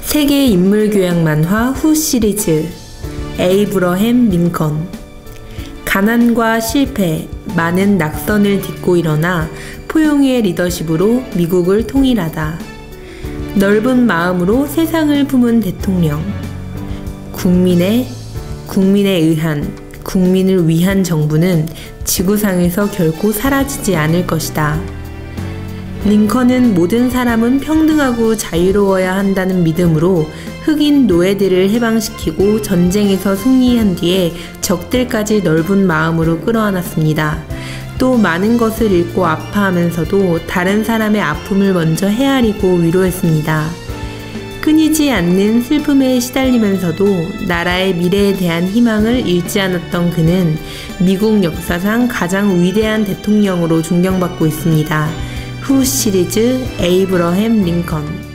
세계 인물 교양 만화 후 시리즈 에이브러햄 링컨 가난과 실패, 많은 낙선을 딛고 일어나 포용의 리더십으로 미국을 통일하다. 넓은 마음으로 세상을 품은 대통령. 국민의 국민에 의한 국민을 위한 정부는 지구상에서 결코 사라지지 않을 것이다. 링컨은 모든 사람은 평등하고 자유로워야 한다는 믿음으로 흑인 노예들을 해방시키고 전쟁에서 승리한 뒤에 적들까지 넓은 마음으로 끌어안았습니다. 또 많은 것을 잃고 아파하면서도 다른 사람의 아픔을 먼저 헤아리고 위로했습니다. 끊이지 않는 슬픔에 시달리면서도 나라의 미래에 대한 희망을 잃지 않았던 그는 미국 역사상 가장 위대한 대통령으로 존경받고 있습니다. 후 시리즈 에이브러햄 링컨